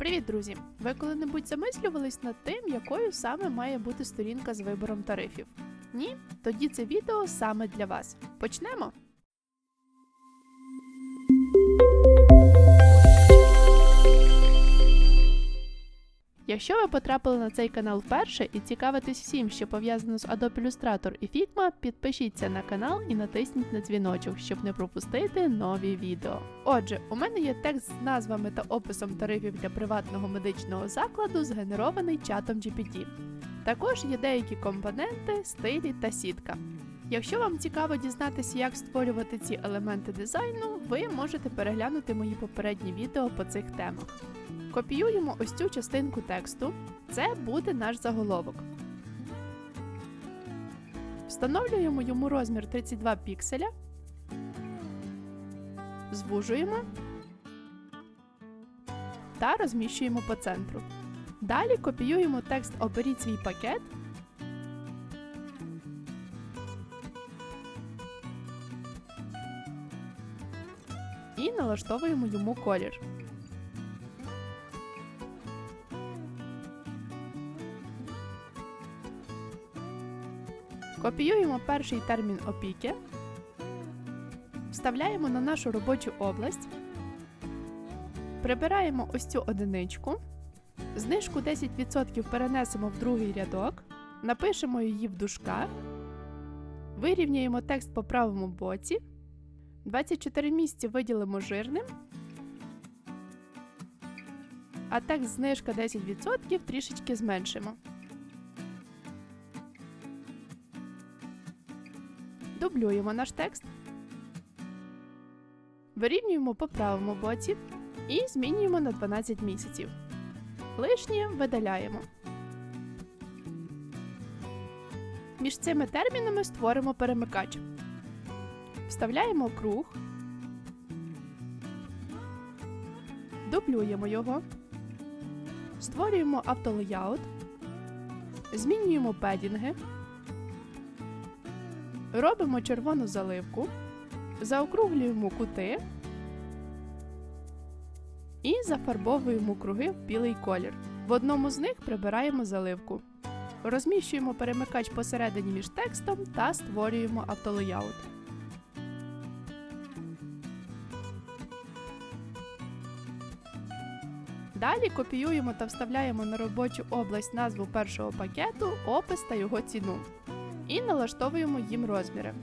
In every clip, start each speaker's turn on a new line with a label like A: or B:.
A: Привіт, друзі! Ви коли-небудь замислювались над тим, якою саме має бути сторінка з вибором тарифів? Ні? Тоді це відео саме для вас. Почнемо! Якщо ви потрапили на цей канал вперше і цікавитесь всім, що пов'язано з Adobe Illustrator і Figma, підпишіться на канал і натисніть на дзвіночок, щоб не пропустити нові відео. Отже, у мене є текст з назвами та описом тарифів для приватного медичного закладу, згенерований чатом GPT. Також є деякі компоненти, стилі та сітка. Якщо вам цікаво дізнатися, як створювати ці елементи дизайну, ви можете переглянути мої попередні відео по цих темах. Копіюємо ось цю частинку тексту. Це буде наш заголовок. Встановлюємо йому розмір 32 пікселя. Звужуємо та розміщуємо по центру. Далі копіюємо текст Оберіть свій пакет. І налаштовуємо йому колір. Копіюємо перший термін опіки, вставляємо на нашу робочу область, прибираємо ось цю одиничку, знижку 10% перенесемо в другий рядок, напишемо її в дужках, вирівняємо текст по правому боці, 24 місці виділимо жирним, а текст знижка 10% трішечки зменшимо. Дублюємо наш текст, вирівнюємо по правому боці і змінюємо на 12 місяців. Лишнє видаляємо. Між цими термінами створимо перемикач. Вставляємо круг, дублюємо його, створюємо автолеяут, змінюємо педінги. Робимо червону заливку, заокруглюємо кути і зафарбовуємо круги в білий колір. В одному з них прибираємо заливку. Розміщуємо перемикач посередині між текстом та створюємо автолеяут. Далі копіюємо та вставляємо на робочу область назву першого пакету, опис та його ціну і налаштовуємо їм розміри.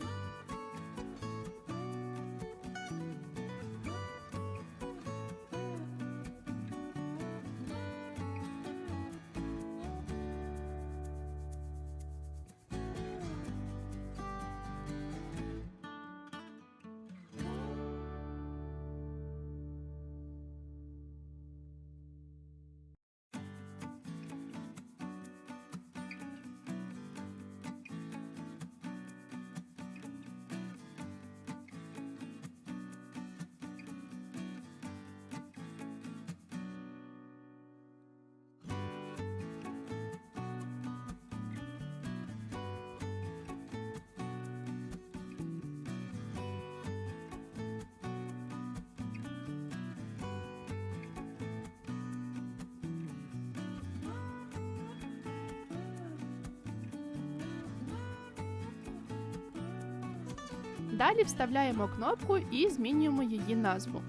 A: Далі вставляємо кнопку і змінюємо її назву.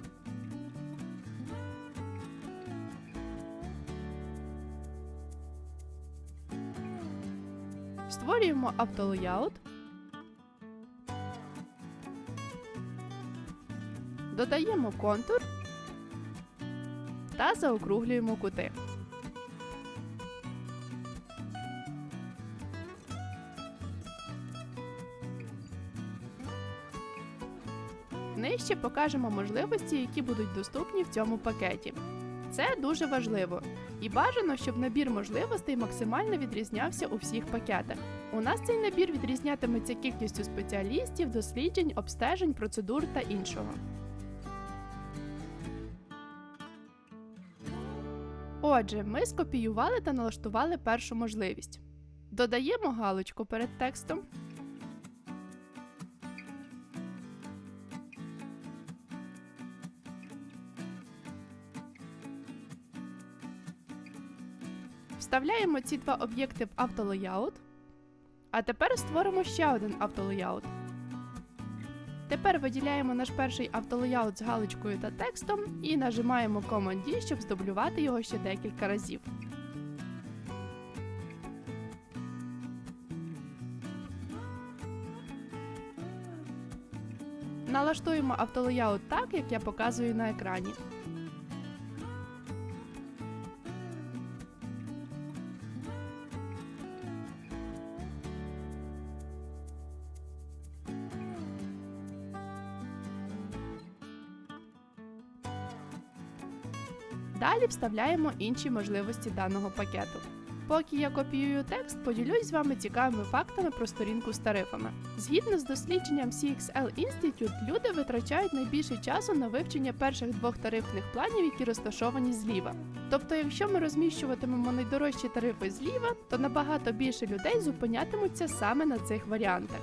A: Створюємо автолеяут. Додаємо контур та заокруглюємо кути. Нижче покажемо можливості, які будуть доступні в цьому пакеті. Це дуже важливо, і бажано, щоб набір можливостей максимально відрізнявся у всіх пакетах. У нас цей набір відрізнятиметься кількістю спеціалістів, досліджень, обстежень, процедур та іншого. Отже, ми скопіювали та налаштували першу можливість. Додаємо галочку перед текстом. Вставляємо ці два об'єкти в автолеяут. А тепер створимо ще один автолеяут. Тепер виділяємо наш перший автолеяут з галочкою та текстом і нажимаємо Command D, щоб здублювати його ще декілька разів. Налаштуємо автолеяут так, як я показую на екрані. Далі вставляємо інші можливості даного пакету. Поки я копіюю текст, поділюсь з вами цікавими фактами про сторінку з тарифами. Згідно з дослідженням CXL Institute, люди витрачають найбільше часу на вивчення перших двох тарифних планів, які розташовані зліва. Тобто, якщо ми розміщуватимемо найдорожчі тарифи зліва, то набагато більше людей зупинятимуться саме на цих варіантах.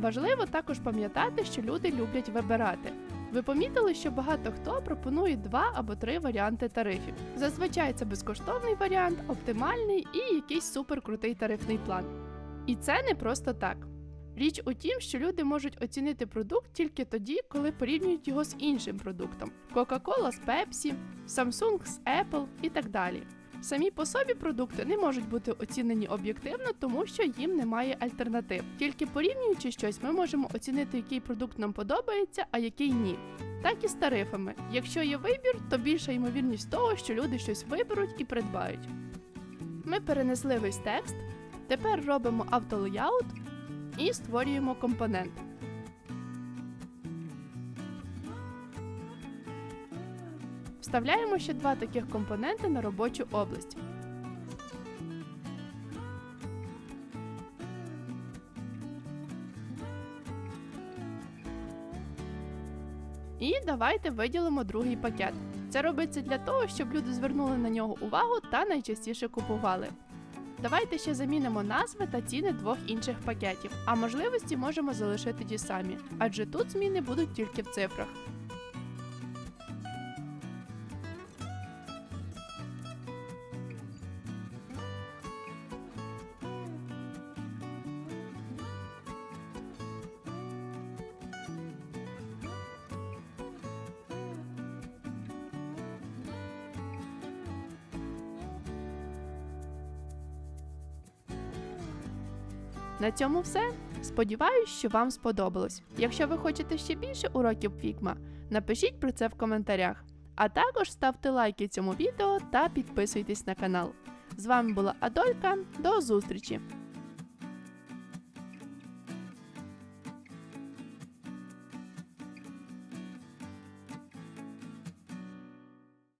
A: Важливо також пам'ятати, що люди люблять вибирати. Ви помітили, що багато хто пропонує два або три варіанти тарифів. Зазвичай це безкоштовний варіант, оптимальний і якийсь суперкрутий тарифний план. І це не просто так. Річ у тім, що люди можуть оцінити продукт тільки тоді, коли порівнюють його з іншим продуктом: Coca-Cola з Pepsi, Samsung з Apple і так далі. Самі по собі продукти не можуть бути оцінені об'єктивно, тому що їм немає альтернатив. Тільки порівнюючи щось, ми можемо оцінити, який продукт нам подобається, а який ні. Так і з тарифами. Якщо є вибір, то більша ймовірність того, що люди щось виберуть і придбають. Ми перенесли весь текст. Тепер робимо автолеяут і створюємо компонент. Вставляємо ще два таких компоненти на робочу область. І давайте виділимо другий пакет. Це робиться для того, щоб люди звернули на нього увагу та найчастіше купували. Давайте ще замінимо назви та ціни двох інших пакетів, а можливості можемо залишити ті самі, адже тут зміни будуть тільки в цифрах. На цьому все. Сподіваюсь, що вам сподобалось. Якщо ви хочете ще більше уроків Figma, напишіть про це в коментарях. А також ставте лайки цьому відео та підписуйтесь на канал. З вами була Адолька. До зустрічі!